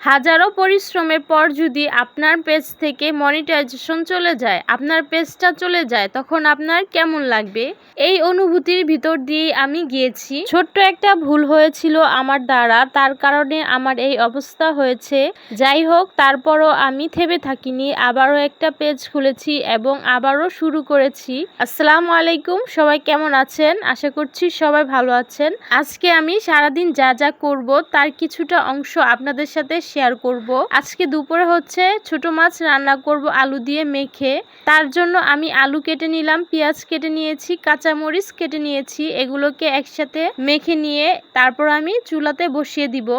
হাজারো পরিশ্রমের পর যদি আপনার পেজ থেকে মনিটাইজেশন চলে যায়, আপনার পেজটা চলে যায়, তখন আপনার কেমন লাগবে? এই অনুভূতির ভিতর দিয়ে আমি গিয়েছি। ছোট্ট একটা ভুল হয়েছিল আমার দ্বারা, তার কারণে আমার এই অবস্থা হয়েছে। যাই হোক, তারপরও আমি থেমে থাকিনি, আবারও একটা পেজ খুলেছি এবং আবারও শুরু করেছি। আসসালামু আলাইকুম, সবাই কেমন আছেন? আশা করছি সবাই ভালো আছেন। আজকে আমি সারাদিন যা যা করব, তার কিছুটা অংশ আপনাদের সাথে শেয়ার করব। আজকে দুপুরে হচ্ছে ছোট মাছ রান্না করব আলু দিয়ে মেখে। তার জন্য আমি আলু কেটে নিলাম, পেঁয়াজ কেটে নিয়েছি, কাঁচামরিচ কেটে নিয়েছি, এগুলোকে একসাথে মেখে নিয়ে তারপর আমি চুলাতে বসিয়ে দিব।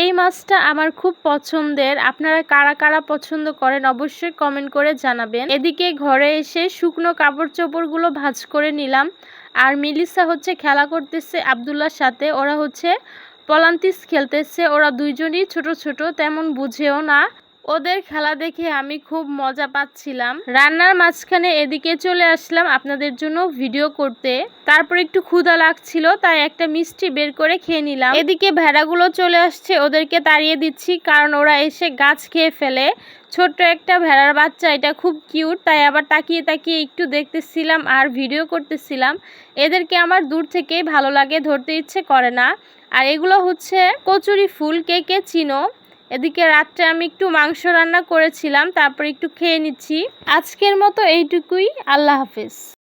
এই মাছটা আমার খুব পছন্দের, আপনারা কারা কারা পছন্দ করেন অবশ্যই কমেন্ট করে জানাবেন। এদিকে ঘরে এসে শুকনো কাপড় চোপড়গুলো ভাজ করে নিলাম। আর মিলিসা হচ্ছে খেলা করতেছে আবদুল্লার সাথে, ওরা হচ্ছে পলান্তিস খেলতেছে ওরা দুইজনই ছোট ছোট তেমন বুঝেও না। ওদের খেলা দেখে আমি খুব মজা পাচ্ছিলাম। রান্নার মাঝখানে এদিকে চলে আসলাম আপনাদের জন্য ভিডিও করতে। তারপর একটু ক্ষুধা লাগছিল, তাই একটা মিষ্টি বের করে খেয়ে নিলাম। এদিকে ভেড়াগুলো চলে আসছে, ওদেরকে তাড়িয়ে দিচ্ছি, কারণ ওরা এসে গাছ খেয়ে ফেলে। ছোট্ট একটা ভেড়ার বাচ্চা, এটা খুব কিউট তাই আবার তাকিয়ে তাকিয়ে একটু দেখতেছিলাম আর ভিডিও করতেছিলাম। এদেরকে আমার দূর থেকেই ভালো লাগে, ধরতে ইচ্ছে করে না। আর এগুলো হচ্ছে কচুরি ফুল, কে কে চিনো? এদিকে রাত্রে আমি একটু মাংস রান্না করেছিলাম, তারপর একটু খেয়ে নিচ্ছি। আজকের মতো এইটুকুই। আল্লাহ হাফিজ।